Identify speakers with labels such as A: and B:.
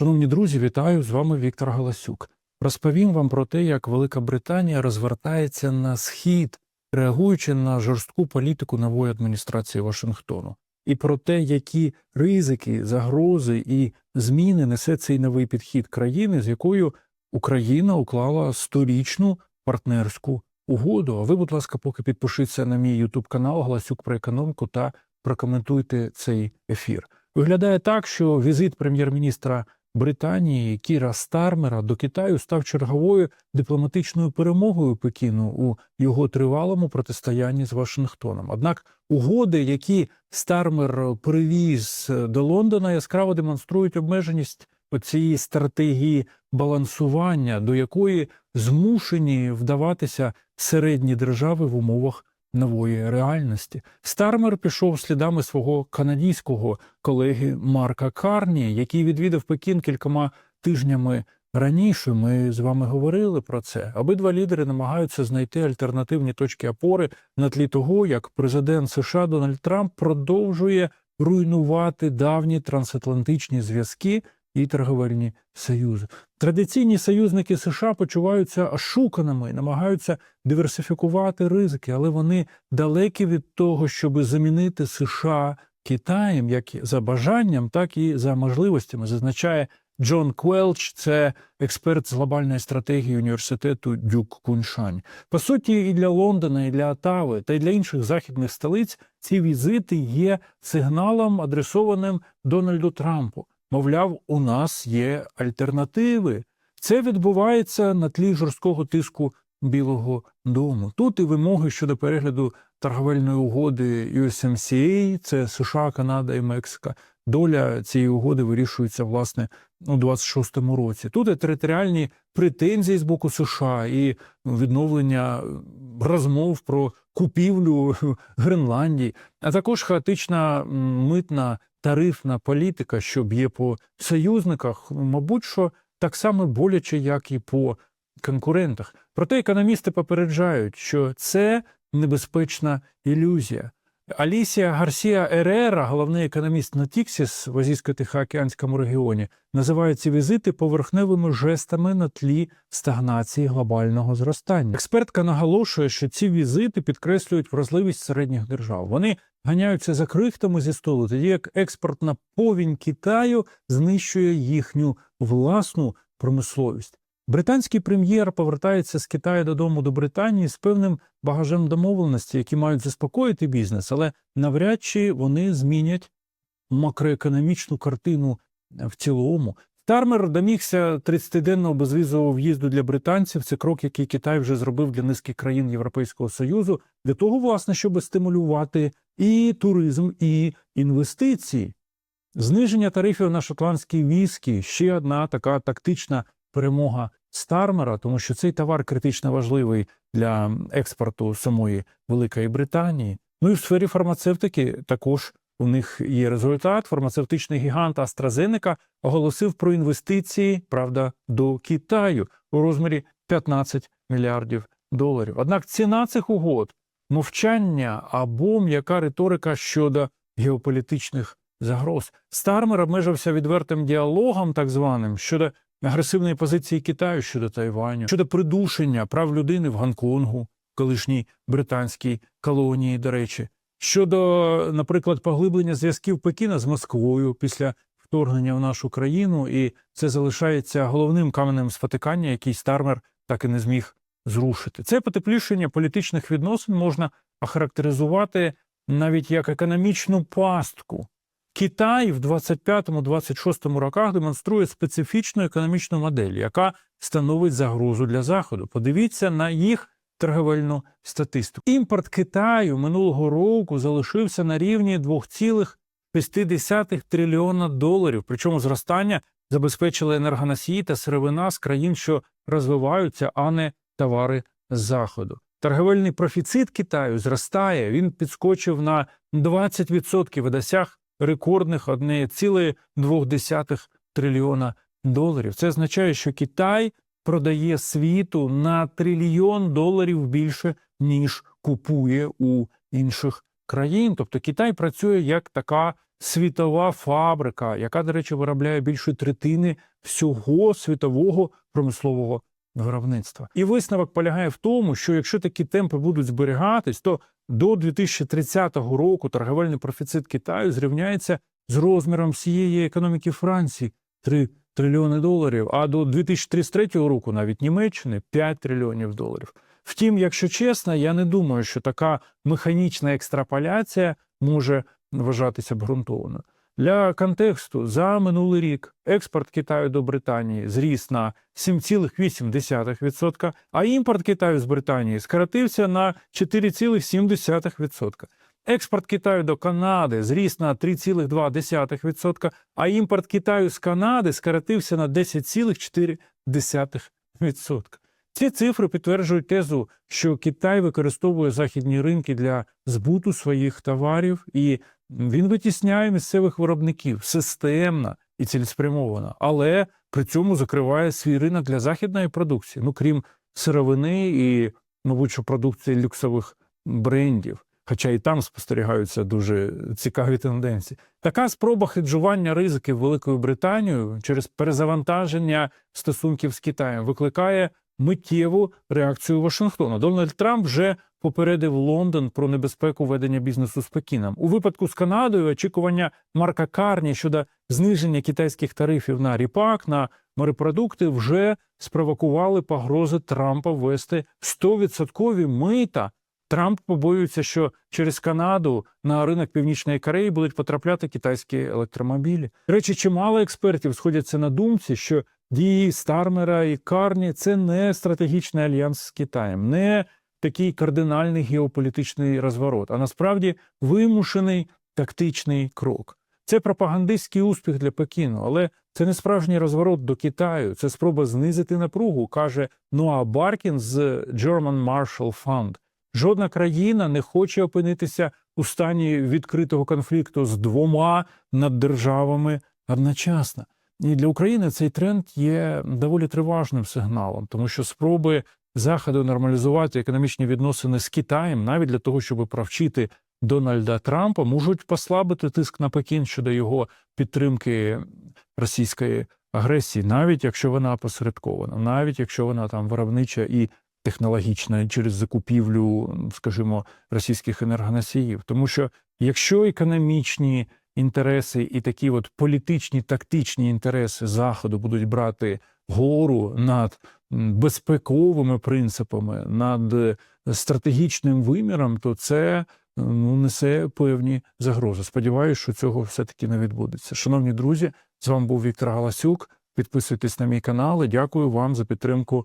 A: Шановні друзі, вітаю з вами Віктор Галасюк. Розповім вам про те, як Велика Британія розвертається на схід, реагуючи на жорстку політику нової адміністрації Вашингтону, і про те, які ризики, загрози і зміни несе цей новий підхід країни, з якою Україна уклала сторічну партнерську угоду. А ви, будь ласка, поки підпишіться на мій Ютуб канал Галасюк про економіку та прокоментуйте цей ефір. Виглядає так, що візит прем'єр-міністра Британії Кіра Стармера до Китаю став черговою дипломатичною перемогою Пекіну у його тривалому протистоянні з Вашингтоном. Однак угоди, які Стармер привіз до Лондона, яскраво демонструють обмеженість цієї стратегії балансування, до якої змушені вдаватися середні держави в умовах нової реальності. Стармер пішов слідами свого канадійського колеги Марка Карні, який відвідав Пекін кількома тижнями раніше. Ми з вами говорили про це. Обидва лідери намагаються знайти альтернативні точки опори на тлі того, як президент США Дональд Трамп продовжує руйнувати давні трансатлантичні зв'язки і торговельні союзи. Традиційні союзники США почуваються ошуканими, намагаються диверсифікувати ризики, але вони далекі від того, щоб замінити США Китаєм як за бажанням, так і за можливостями, зазначає Джон Квелч, це експерт з глобальної стратегії університету Дюк Куншань. По суті, і для Лондона, і для Отави, та й для інших західних столиць ці візити є сигналом, адресованим Дональду Трампу. Мовляв, у нас є альтернативи. Це відбувається на тлі жорсткого тиску Білого Дому. Тут і вимоги щодо перегляду торговельної угоди USMCA, це США, Канада і Мексика. Доля цієї угоди вирішується власне у 26-му році. Тут і територіальні претензії з боку США і відновлення розмов про купівлю Гренландії, а також хаотична митна тарифна політика, що б'є по союзниках, мабуть, що так само боляче, як і по конкурентах. Проте економісти попереджають, що це небезпечна ілюзія. Алісія Гарсія Ерера, головний економіст Натіксіс в Азійсько-Тихоокеанському регіоні, називає ці візити поверхневими жестами на тлі стагнації глобального зростання. Експертка наголошує, що ці візити підкреслюють вразливість середніх держав. Вони ганяються за крихтами зі столу, тоді як експортна повінь Китаю знищує їхню власну промисловість. Британський прем'єр повертається з Китаю додому до Британії з певним багажем домовленості, які мають заспокоїти бізнес, але навряд чи вони змінять макроекономічну картину в цілому. Стармер домігся 30-денного безвізового в'їзду для британців. Це крок, який Китай вже зробив для низки країн Європейського Союзу, для того, власне, щоб стимулювати і туризм, і інвестиції. Зниження тарифів на шотландські віскі ще одна така тактична перемога Стармера, тому що цей товар критично важливий для експорту самої Великої Британії. Ну і в сфері фармацевтики також у них є результат. Фармацевтичний гігант AstraZeneca оголосив про інвестиції, правда, до Китаю у розмірі 15 мільярдів доларів. Однак ціна цих угод мовчання або м'яка риторика щодо геополітичних загроз. Стармер обмежився відвертим діалогом, так званим, щодо агресивної позиції Китаю щодо Тайваню, щодо придушення прав людини в Гонконгу, колишній британській колонії, до речі, щодо, наприклад, поглиблення зв'язків Пекіна з Москвою після вторгнення в нашу країну, і це залишається головним каменем спотикання, який Стармер так і не зміг зрушити. Це потеплішення політичних відносин можна охарактеризувати навіть як економічну пастку. Китай в 25-26 роках демонструє специфічну економічну модель, яка становить загрозу для Заходу. Подивіться на їх торговельну статистику. Імпорт Китаю минулого року залишився на рівні 2,6 трильйона доларів. Причому зростання забезпечили енергоносії та сировина з країн, що розвиваються, а не товари з заходу. Торговельний профіцит Китаю зростає. Він підскочив на 20% і досяг рекордних 1,2 трильйона доларів. Це означає, що Китай продає світу на трильйон доларів більше, ніж купує у інших країн. Тобто Китай працює як така світова фабрика, яка, до речі, виробляє більше третини всього світового промислового виробництва. І висновок полягає в тому, що якщо такі темпи будуть зберігатись, то до 2030 року торговельний профіцит Китаю зрівняється з розміром всієї економіки Франції 3 трильйони доларів, а до 2033 року навіть Німеччини 5 трильйонів доларів. Втім, якщо чесно, я не думаю, що така механічна екстраполяція може вважатися обґрунтованою. Для контексту за минулий рік експорт Китаю до Британії зріс на 7,8%, а імпорт Китаю з Британії скоротився на 4,7%. Експорт Китаю до Канади зріс на 3,2%, а імпорт Китаю з Канади скоротився на 10,4%. Ці цифри підтверджують тезу, що Китай використовує західні ринки для збуту своїх товарів, і він витісняє місцевих виробників системно і цілеспрямовано, але при цьому закриває свій ринок для західної продукції, ну крім сировини і, мабуть, продукції люксових брендів. Хоча і там спостерігаються дуже цікаві тенденції. Така спроба хеджування ризиків Великою Британією через перезавантаження стосунків з Китаєм викликає миттєву реакцію Вашингтона. Дональд Трамп вже попередив Лондон про небезпеку ведення бізнесу з Пекіном. У випадку з Канадою очікування Марка Карні щодо зниження китайських тарифів на ріпак, на морепродукти вже спровокували погрози Трампа ввести 100% мита. Трамп побоюється, що через Канаду на ринок Північної Кореї будуть потрапляти китайські електромобілі. До речі, чимало експертів сходяться на думці, що дії Стармера і Карні це не стратегічний альянс з Китаєм, не такий кардинальний геополітичний розворот, а насправді вимушений тактичний крок. Це пропагандистський успіх для Пекіну, але це не справжній розворот до Китаю. Це спроба знизити напругу, каже Ноа Баркін з German Marshall Fund. Жодна країна не хоче опинитися у стані відкритого конфлікту з двома наддержавами одночасно. І для України цей тренд є доволі триважним сигналом, тому що спроби Заходу нормалізувати економічні відносини з Китаєм, навіть для того, щоб провчити Дональда Трампа, можуть послабити тиск на Пекін щодо його підтримки російської агресії, навіть якщо вона посередкована, навіть якщо вона там виробнича і технологічна через закупівлю, скажімо, російських енергоносіїв. Тому що якщо економічні інтереси і такі от політичні тактичні інтереси Заходу будуть брати гору над безпековими принципами, над стратегічним виміром, то це ну, несе певні загрози. Сподіваюся, що цього все-таки не відбудеться. Шановні друзі, з вами був Віктор Галасюк. Підписуйтесь на мій канал і дякую вам за підтримку